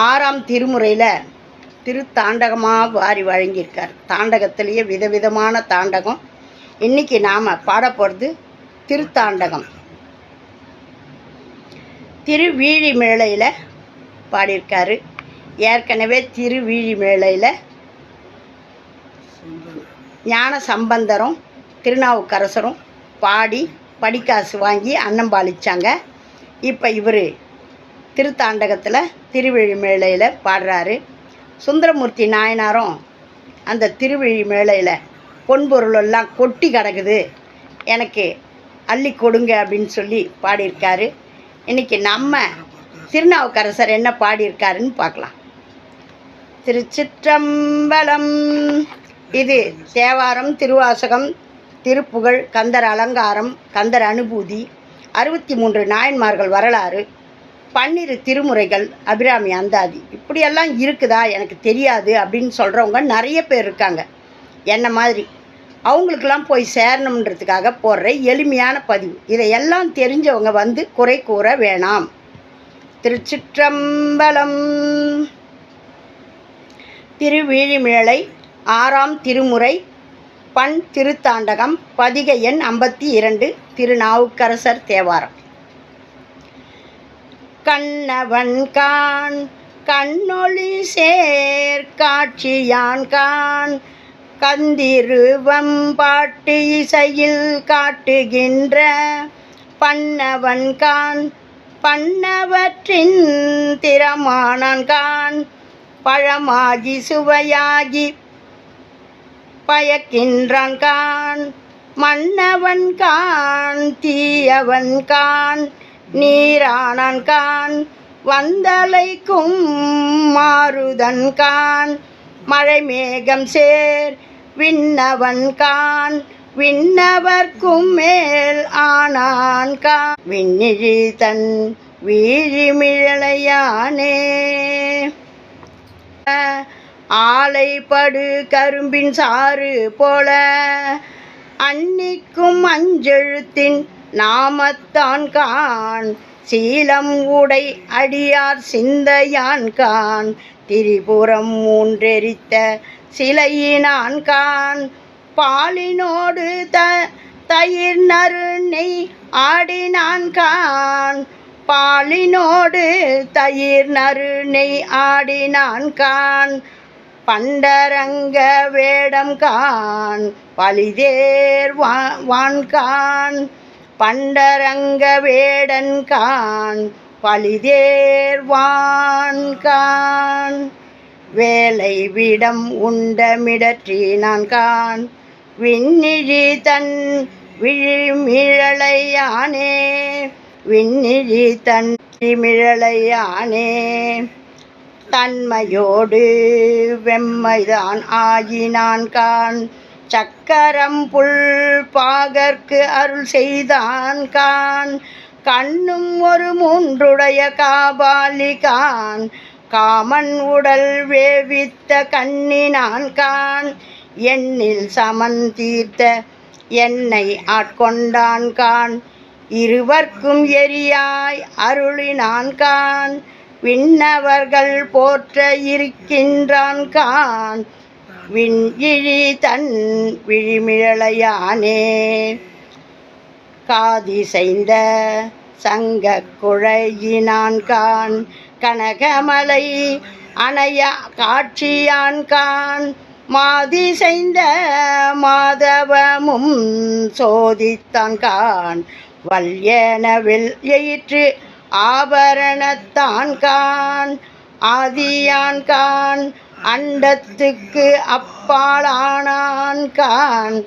ஆறாம் திருமுறையில் திருத்தாண்டகமாக வாரி வழங்கியிருக்கார். தாண்டகத்திலேயே விதவிதமான தாண்டகம். இன்னைக்கு நாம் பாட போகிறது திருத்தாண்டகம். திருவீழிமேளையில் பாடியிருக்காரு. ஏற்கனவே திருவீழிமேளையில் ஞான சம்பந்தரும் திருநாவுக்கரசரும் பாடி படிக்காசு வாங்கி அன்னம் பாலிச்சாங்க. இப்போ இவர் திருத்தாண்டகத்தில் திருவிழி மேலையில் பாடுறாரு. சுந்தரமூர்த்தி நாயனாரும் அந்த திருவிழி மேலையில் பொன்பொருளெல்லாம் கொட்டி கிடக்குது. எனக்கு அள்ளி கொடுங்க அப்படின்னு சொல்லி பாடியிருக்காரு. இன்றைக்கி நம்ம திருநாவுக்கரசர் என்ன பாடியிருக்காருன்னு பார்க்கலாம். திருச்சிற்றம்பலம் இது தேவாரம் திருவாசகம் திருப்புகழ் கந்தர் அலங்காரம் கந்தர் அனுபூதி அறுபத்தி மூன்று நாயன்மார்கள் வரலாறு பன்னிரு திருமுறைகள் அபிராமி அந்தாதி. இப்படியெல்லாம் இருக்குதா? எனக்கு தெரியாது அப்படின்னு சொல்கிறவங்க நிறைய பேர் இருக்காங்க. என்ன மாதிரி? அவங்களுக்கெல்லாம் போய் சேரணுன்றதுக்காக போடுற எளிமையான பதிவு. இதையெல்லாம் தெரிஞ்சவங்க வந்து குறை கூற வேணாம். திருச்சிற்றம்பலம் திருவிழிமிழலை ஆறாம் திருமுறை பண் திருத்தாண்டகம் பதிகை எண் ஐம்பத்தி இரண்டு திருநாவுக்கரசர் தேவாரம். கண்ணவன் கான் கண்ணொளி சேர் காட்சியான் கான் கந்திருவம் பாட்டு இசையில் காட்டுகின்ற பண்ணவன் கான் பண்ணவற்றின் திறமானான் கான் பழமாகி சுவையாகி பயக்கின்றான் கான் மன்னவன் கான் தீயவன் கான் நீரானான் கான் வந்தலைக்கும் மாறுதன் கான். மழை மேகம் சேர் விண்ணவன் கான். விண்ணவர்க்கும் மேல் ஆனான் கான். விண்ணிழி தன் வீழிமிழையானே ஆலைப்படு கரும்பின் சாறு போல அன்னிக்கும் அஞ்செழுத்தின் நாமத்தான் கான் சீலம் உடை அடியார் சிந்தையான் கான் திரிபுரம் மூன்றெரித்த சிலையினான் கான் பாலினோடு த தயிர் நறுநெய் ஆடினான் கான் பாலினோடு தயிர் நறுநெய் ஆடினான் கான் பண்டரங்க வேடம் கான் பலிதேர் வா வான்கான் பண்டரங்க வேடன் கான் பலிதேர் வான்கான் வேலை விடம் உண்டமிடற்றி நான் கான் விண்ணிழி தன் விழிமிழலையானே விண்ணிழி தன் மிழலையானே தன்மையோடு வெம்மைதான் ஆகினான் கான் சக்கரம் புல் பாகற்கு அருள் செய்தான் கான். கண்ணும் ஒரு மூன்றுடைய காபாலி கான் காமன் உடல் வேவித்த கண்ணினான் கான். எண்ணில் சமன் தீர்த்த என்னை ஆட்கொண்டான் கான். இருவர்க்கும் எரியாய் அருளினான் கான். விண்ணவர்கள் போற்ற இருக்கின்றான் கான். விண்இழி தன் விழிமிழலையானே. காதிசைந்த சங்க குழையினான் கான் கனகமலை அணைய காட்சியான் கான். மாதிசைந்த மாதவமும் சோதித்தான் கான் வல்யனவில் எயிற்று ஆபரணத்தான் கான். ஆதியான் கான் அண்டத்துக்கு அப்பாலானான் கான்.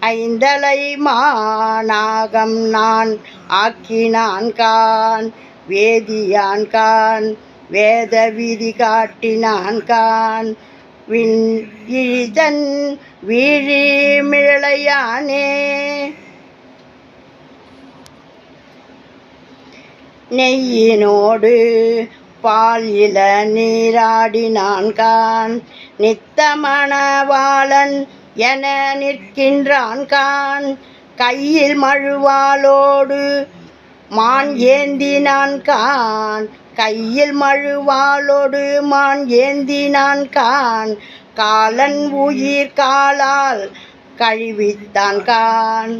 ஐந்தலை மாநாகம் நான் ஆக்கினான் கான். வேதியான் கான் வேத விதி காட்டினான் கான். விண் இழிதன் நெய்யினோடு பால் இல நீராடினான் கான் நித்தமணவாளன் என நிற்கின்றான் கான். கையில் மழுவாளோடு மான் ஏந்தினான் கான் கையில் மழுவாளோடு மான் ஏந்தினான் கான் காலன் உயிர் காலால் கழுவித்தான் கான்.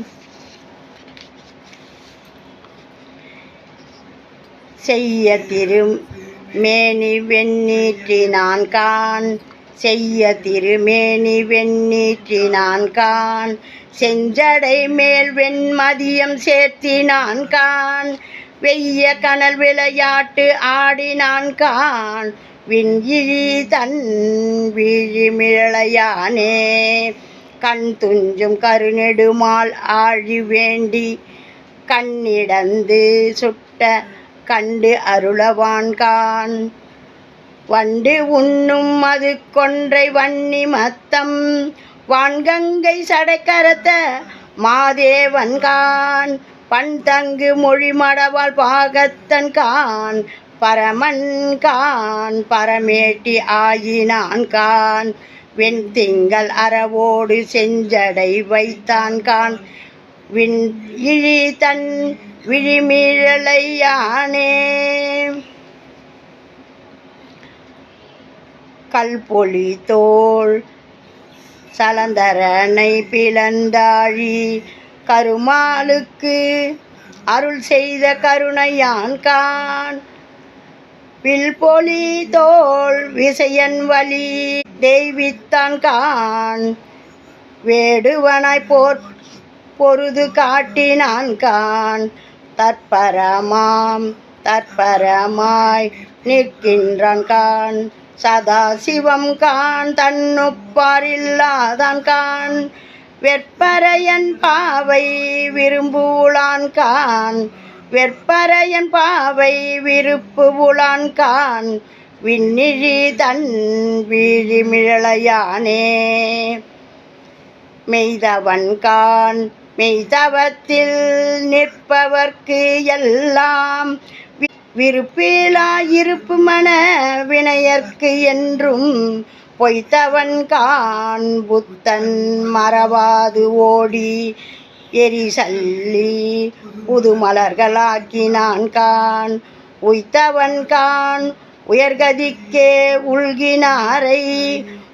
செய்ய திரும் மேனி வெண்ணீற்றினான் கான் செய்ய திருமேனி வெண்ணீற்றினான் கான் செஞ்சடை மேல் வெண்மதியம் சேர்த்தினான் கான் வெய்ய கனல் விளையாட்டு ஆடினான் கான் விண்கிழி தன் விழிமிழையானே கண் துஞ்சும் கருநெடுமால் ஆழி வேண்டி கண்ணிடந்து சுட்ட கண்டு அருளவான்கான். வண்டு உண்ணும் அது கொன்றை வன்னி மத்தம் வான்கங்கை சடைக்கரத்த மாதேவன்கான். பண்தங்கு மொழி மடவாள் பாகத்தன் கான். பரமன் கான் பரமேட்டி ஆயினான் கான் வெண்திங்கள் அறவோடு செஞ்சடை வைத்தான் கான் விண் இழி தன் விழிமிழலையானே. கல்பொலி தோல் சலந்தரனை பிளந்தாழி கருமாலுக்கு அருள் செய்த கருணையான் கான். வில்பொலி தோல் விசையன் வழி தெய்வித்தான் கான். வேடுவனாய் போர் பொருது காட்டினான் கான். தற்பரமாம் தற்பரமாய் நிற்கின்றான் கான் சதா சிவம் கான் தன்னுப்பாரில்லாதான் கான் வெற்பரையன் பாவை விரும்புளான் கான் வெற்பரையன் பாவை விருப்பு உளான் கான் விண்ணிழி தன் வீழிமிழலையானே. மெய்தவன் கான் மெய்தவத்தில் நிற்பவர்க்கு எல்லாம் வி- விருப்பிலாயிருப்பு மன வினையர்க்கு என்றும் பொய்த்தவன் கான் புத்தன் மறவாது ஓடி எரிசல்லி புதுமலர்களாக்கினான் புது மலர்களாக்கினான் கான் உய்த்தவன் கான் உயர்கதிக்கே உள்கினாரை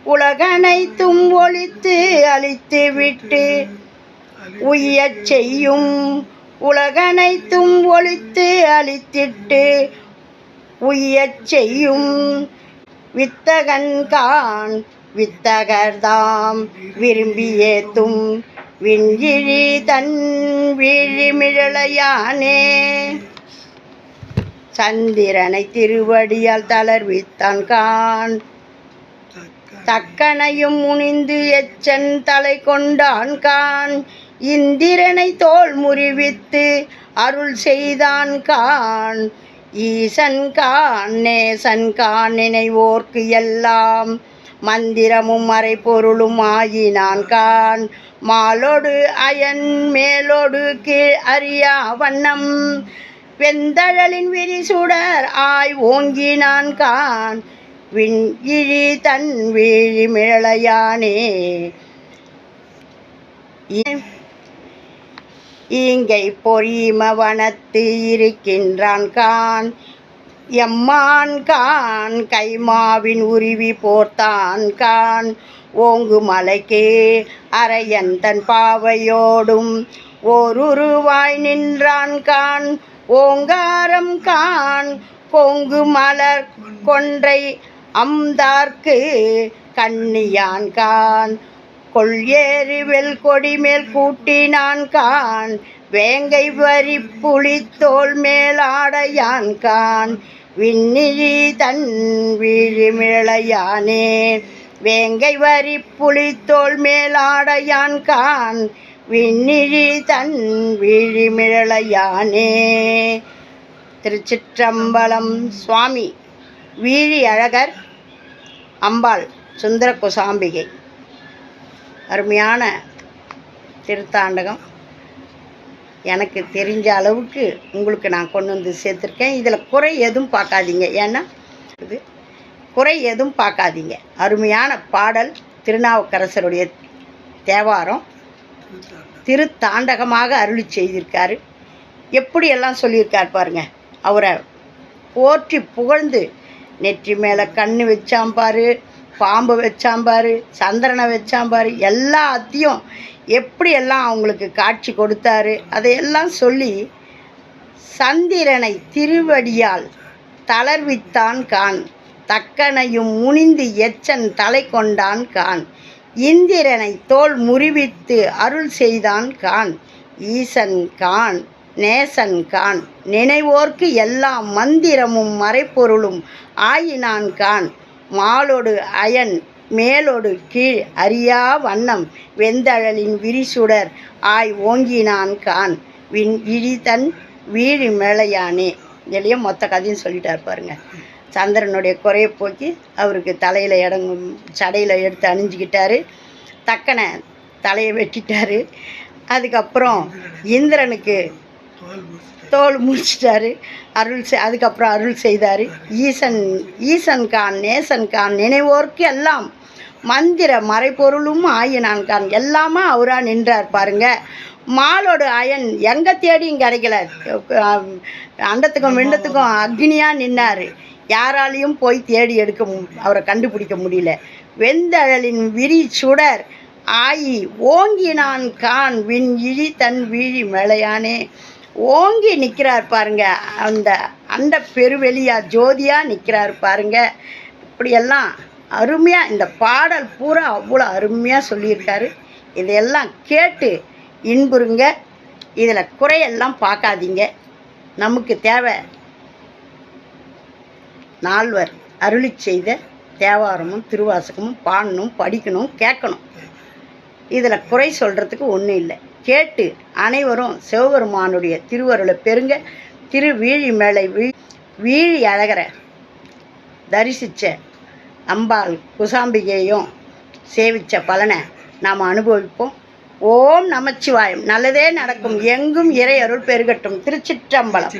உலகனைத்தும் ஒழித்து அழித்து விட்டு உய்யச் செய்யும் உலகனைத்தும் ஒழித்து அழித்திட்டு உய்யச் செய்யும் வித்தகன்கான் வித்தகர்தாம் விரும்பியேத்தும் விஞ்சிழி விண்கிழி தன் விழிமிழலையானே. சந்திரனை திருவடியால் தளர்வித்தான் கான். தக்கனையும் முனிந்து எச்சன் தலை கொண்டான் கான். இந்திரனை தோல் முறிவித்து அருள் செய்தான் கான். ஈசன் கான் நேசன் கான் நினைவோர்க்கு எல்லாம். மந்திரமும் மறைப்பொருளும் ஆயினான் கான். மாலோடு அயன் மேலோடு கீழ் அறியா வண்ணம். வெந்தழலின் விரிசுடர் ஆய் ஓங்கினான் கான். விண் இழி தன் வீழி மிழையானே ஈங்கை பொறிமவனத்து இருக்கின்றான் கான். எம்மான் கான் கைமாவின் உருவி போர்த்தான் கான். ஓங்கு மலைக்கே அரையன் தன் பாவையோடும். ஓருருவாய் நின்றான் கான். ஓங்காரம் கான் கொங்கு மலர் கொன்றை அம்தார்க்கு கண்ணியான் கான். கொள்ஏறு வெல் கொடி மேல் கூட்டினான் கான் வேங்கை வரி புலித்தோல் மேலாடையான் கான் விண்ணிழி தன் விழிமிழையானே வேங்கை வரி புலித்தோல் மேலாடையான் கான் விண்ணிழி தன் விழிமிழையானே திருச்சிற்றம்பலம் சுவாமி வீழி அழகர் அம்பாள் சுந்தர குசாம்பிகை அருமையான திருத்தாண்டகம். எனக்கு தெரிஞ்ச அளவுக்கு உங்களுக்கு நான் கொண்டு வந்து சேர்த்துருக்கேன். இதில் குறை எதுவும் பார்க்காதீங்க. ஏன்னா இது குறை எதுவும் பார்க்காதீங்க. அருமையான பாடல் திருநாவுக்கரசருடைய தேவாரம். திருத்தாண்டகமாக அருளி செய்திருக்காரு. எப்படியெல்லாம் சொல்லியிருக்கார் பாருங்க. அவரை போற்றி புகழ்ந்து நெற்றி மேலே கண்ணு வச்சாம் பாரு. பாம்பு வச்சாம்பார் சந்திரனை சந்திரனை வச்சாம் பாரு எல்லாத்தையும் எப்படியெல்லாம் அவங்களுக்கு காட்சி கொடுத்தாரு அதையெல்லாம் சொல்லி சந்திரனை திருவடியால் தளர்வித்தான் கான். தக்கனையும் முனிந்து எச்சன் தலை கொண்டான் கான். இந்திரனை தோல் முறிவித்து அருள் செய்தான் கான். ஈசன் கான் நேசன் கான் நினைவோர்க்கு எல்லாம் மந்திரமும் மறைப்பொருளும் ஆயினான் கான். மாலோடு அயன் மேலோடு கீழ் அறியா வண்ணம் வெந்தழலின் விரிசுடர் ஆய் ஓங்கினான் கான். விண் இழிதன் வீழி மேலையானே. இதுலேயும் மொத்த கதையும் சொல்லிட்டார் பாருங்க. சந்திரனுடைய குறையை போக்கி அவருக்கு தலையில் இடங்கும் சடையில் எடுத்து அணிஞ்சிக்கிட்டாரு. தக்கனை தலையை வெட்டிட்டாரு. அதுக்கப்புறம் இந்திரனுக்கு தோல் முடிச்சிட்டாரு அருள் செய் அதுக்கப்புறம் அருள் செய்தார். ஈசன் ஈசன் கான் நேசன் கான் நினைவோர்க்கு எல்லாம் மந்திர மறைப்பொருளும் ஆயினான் கான். எல்லாமே அவராக நின்றார் பாருங்க. மாலோடு அயன் எங்கே தேடியும் கிடைக்கல அண்டத்துக்கும் விண்டத்துக்கும் அக்னியாக நின்னார். யாராலையும் போய் தேடி எடுக்க மு- அவரை கண்டுபிடிக்க முடியல. வெந்தழலின் விரி சுடர் ஆயி ஓங்கினான் கான். விண் இழி தன் வீழி மலையானே. ஓங்கி நிற்கிறார் பாருங்க. அந்த அந்த பெருவெளியாக ஜோதியாக நிற்கிறார் பாருங்க. இப்படியெல்லாம் அருமையாக இந்த பாடல் பூரா அவ்வளோ அருமையாக சொல்லியிருக்காரு. இதையெல்லாம் கேட்டு இன்புறுங்க. இதில் குறையெல்லாம் பார்க்காதீங்க. நமக்கு தேவை நால்வர் அருளி செய்த தேவாரமும் திருவாசகமும் பாடணும் படிக்கணும் கேட்கணும். இதில் குறை சொல்கிறதுக்கு ஒன்றும் இல்லை. கேட்டு அனைவரும் சிவபெருமானுடைய திருவருளை பெருங்க திருவீழி மேலே மேலை வீ வீழி அழகரை தரிசித்த அம்பாள் குசாம்பிகையும் சேவித்த பலனை நாம் அனுபவிப்போம். ஓம் நமச்சிவாயம். நல்லதே நடக்கும். எங்கும் இறை அருள் பெருகட்டும். திருச்சிற்றம்பலம்.